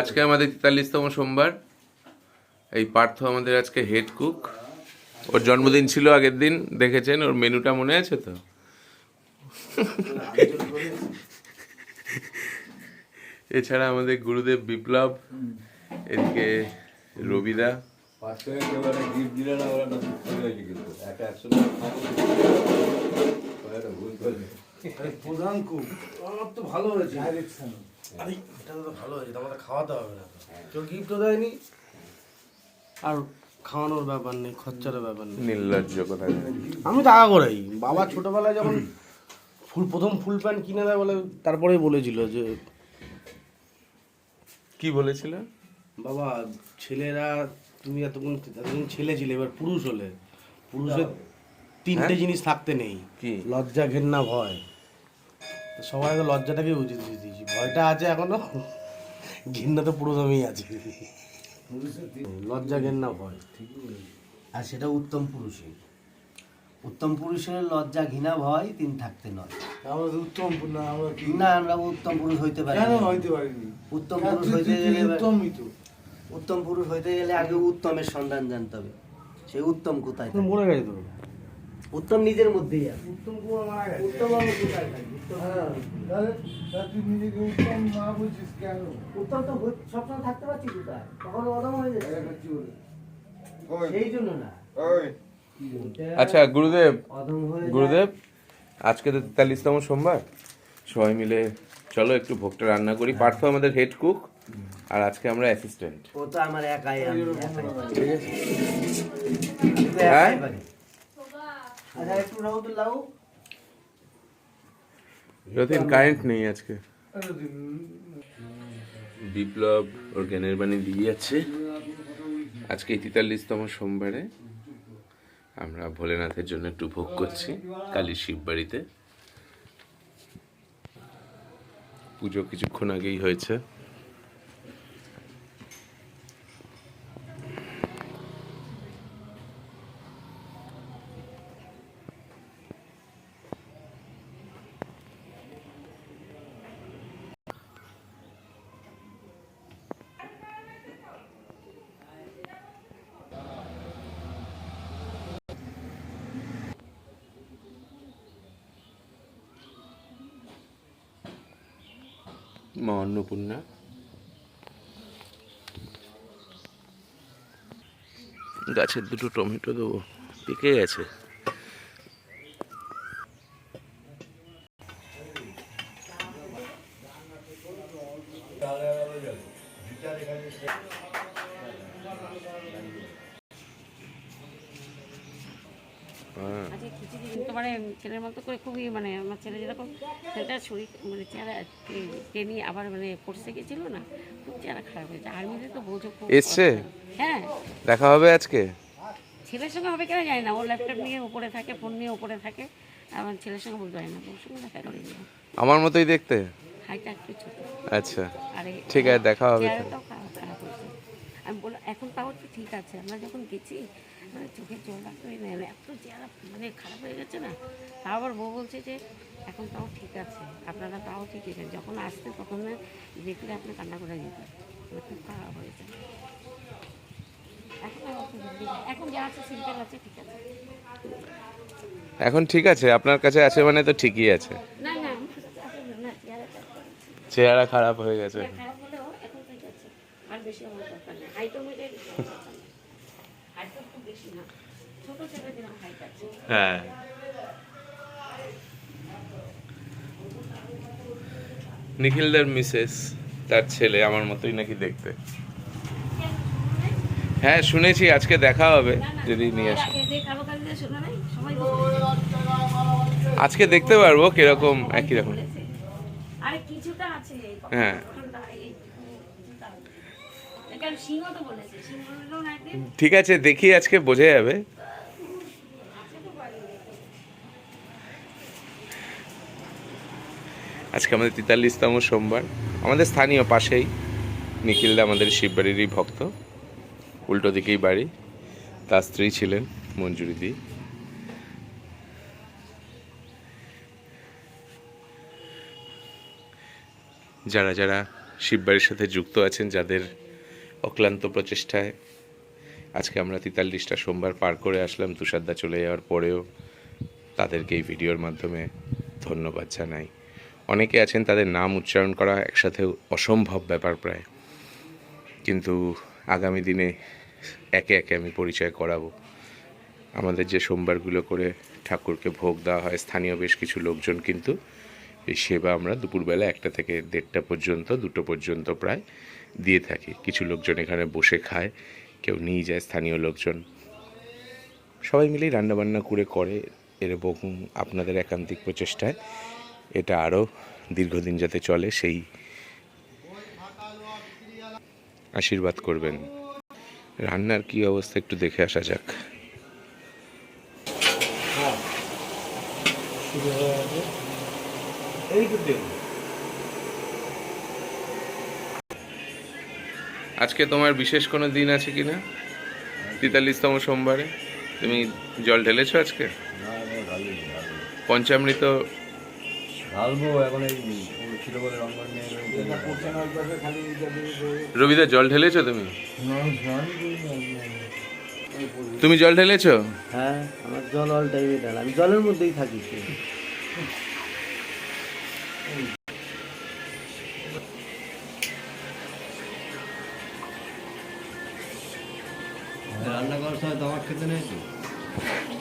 আজকে আমাদের তেতাল্লিশতম সোমবার। এই পার্থ আমাদের আজকে হেড কুক ওর জন্মদিন ছিল আগের দিন, দেখেছেন? ওর মেনুটা মনে আছে তো? এছাড়া আমাদের গুরুদেব বিপ্লব, এদিকে রবিদা। প্রধান ভালো হয়েছে। আরে এটা তো ভালো হয়েছে আমাদের খাওয়াতে হবে না কেউ গিফটও দেয়নি। আর খাওয়ানোর ব্যাপার নেই খরচার ব্যাপার নেই। নির্লজ্জ কোথায় আমি টাকা করেই। বাবা ছোটবেলায় যখন ফুল প্রথম ফুল প্যান্ট কিনে দেয় বলে তারপরেই বলেছিল যে কি বলেছিল? বাবা ছেলেরা তুমি এতক্ষণ এতক্ষণ ছেলে ছিলে এবার পুরুষ হলে। পুরুষের তিনটে জিনিস থাকতে নেই। কি? লজ্জা ঘেন্না ভয়। সবাই লজ্জাটাকে উচিত দিয়েছি ভয়টা আছে এখনও। ঘেন্না তো পুরো দামেই আছে। লজ্জা ঘেন্না ভয় আর সেটা উত্তম পুরুষের। উত্তম পুরুষের লজ্জা ঘৃণা ভয় তিন থাকতে নয়। আমরা উত্তম না আমরা না আমরা উত্তম পুরুষ হইতে পারি কেন হইতে পারিনি? উত্তম পুরুষ হইতে গেলে উত্তমই তো। উত্তম পুরুষ হইতে গেলে আগে উত্তমের সন্ধান জানতে হবে। সেই উত্তম কোথায়? মরে গেছে তো উত্তম নিজের মধ্যেই আছে। উত্তম মারা গেছে। উত্তম আমি কোথায় থাকি? উত্তম- হ্যাঁ তাহলে তা তুই নিজেকে উত্তম না বুঝিস কেন? উত্তম তো সবসময় থাকতে পারছি কোথায় তখন অদম হয়ে। সেই জন্য না। আচ্ছা গুরুদেব। হয়ে। গুরুদেব আজকে তো তেতাল্লিশতম সোমবার। সবাই মিলে চলো একটু ভোগটা রান্না করি। পার্থ আমাদের হেড কুক আর আজকে আমরা অ্যাসিস্ট্যান্ট ও তো আমার একাই। ঠিক আছে আমি তো একাই হ্যাঁ? পারি। আচ্ছা একটু তো রতিন কারেন্ট নেই আজকে বিপ্লব ওর জ্ঞানের বাণী দিয়ে যাচ্ছে আজকে তেতাল্লিশতম সোমবারে আমরা ভোলেনাথের জন্য একটু ভোগ করছি কালী শিব বাড়িতে পুজো কিছুক্ষণ আগেই হয়েছে। মা অন্নপূর্ণা। গাছের দুটো টমেটো দেবো পেকে গেছে। আজকে খিচুড়ি কিন্তু মানে ছেলের মতো করে খুবই মানে আমার ছেলে যেরকম ছেলেটা শরীর মানে চেহারা টেনি আবার মানে পড়ছে গেছিল না খুব চেহারা খারাপ হয়েছে আর্মিতে তো বোঝো খুব এসছে? হ্যাঁ। দেখা হবে আজকে? ছেলের সঙ্গে হবে কেন জানি না ও ল্যাপটপ নিয়ে উপরে থাকে ফোন নিয়ে উপরে থাকে আমার ছেলের সঙ্গে বলতে পারি না ওর সঙ্গে দেখা করি আমার মতোই দেখতে? হাইটা একটু ছোট। আচ্ছা। ঠিক আছে, দেখা হবে তাহলে। চেহারাটাও খারাপ খারাপ হয়েছে আমি বললাম এখন তাও তো ঠিক আছে আমরা যখন গেছি মানে চোখে জল রাখতে না এত চেহারা মানে খারাপ হয়ে গেছে না? তাও আবার বউ বলছে যে এখন তাও ঠিক আছে আপনারা তাও ঠিক আছে যখন আসতে তখন দেখলে আপনি কান্না করে যেতেন মানে খুব খারাপ হয়েছে। এখন যা আছে সিম্পল আছে ঠিক আছে। এখন ঠিক আছে আপনার কাছে আছে মানে তো ঠিকই আছে। না না আমার চেহারা খারাপ হয়ে গেছে খারাপ হলেও এখন ঠিক আছে আর বেশি আমার দরকার নেই। হাইটও খুব বেশি না। ছোট ছেলে হাইট আছে। হ্যাঁ। নিখিলদার মিসেস তার ছেলে আমার মতোই নাকি দেখতে। হ্যাঁ শুনেছি আজকে দেখা হবে যদি নিয়ে আসে। আজকে দেখতে পারব কীরকম একই রকম। হ্যাঁ। কখনটা এইটুকু কিছুটা আছে। এখানে সিংহ তো বলেছে সিংহ বললেও না একদিন ঠিক আছে, দেখি আজকে বোঝা যাবে। আজকে আমাদের তেতাল্লিশতম সোমবার। আমাদের স্থানীয় পাশেই নিখিলদা আমাদের শিববাড়িরই ভক্ত। উল্টো দিকেই বাড়ি। তার স্ত্রী ছিলেন মঞ্জুরি দি। যারা যারা শিববাড়ির সাথে যুক্ত আছেন, যাদের অক্লান্ত প্রচেষ্টায়। আজকে আমরা তেতাল্লিশটা সোমবার পার করে আসলাম, তুষারদা চলে যাওয়ার পরেও তাদেরকে এই ভিডিওর মাধ্যমে ধন্যবাদ জানাই। অনেকে আছেন তাদের নাম উচ্চারণ করা একসাথে অসম্ভব ব্যাপার প্রায়। কিন্তু আগামী দিনে একে একে আমি পরিচয় করাবো। আমাদের যে সোমবারগুলো করে ঠাকুরকে ভোগ দেওয়া হয়, স্থানীয় বেশ কিছু লোকজন কিন্তু এই সেবা আমরা দুপুরবেলা একটা থেকে দেড়টা পর্যন্ত, দুটো পর্যন্ত প্রায় দিয়ে থাকে। কিছু লোকজন এখানে বসে খায়, কেউ নিয়ে যায় স্থানীয় লোকজন। সবাই মিলেই রান্নাবান্না করে করে এরকম আপনাদের একান্তিক প্রচেষ্টায়। এটা আরও দীর্ঘদিন যাতে চলে, সেই আশীর্বাদ করবেন। রান্নার কি অবস্থা একটু দেখে আসা যাক। আজকে তোমার বিশেষ কোনো দিন আছে কি না তেতাল্লিশতম সোমবারে। তুমি জল ঢেলেছো আজকে? না না ঢালি ঢালি পঞ্চামৃত। রবিদা জল ঢেলেছো তুমি? তুমি জল ঢেলেছো? হ্যাঁ আমার জল অল টাইমে ডাল আমি জলের মধ্যেই থাকি। রান্না করার সময় দামাক খেতে নেই তো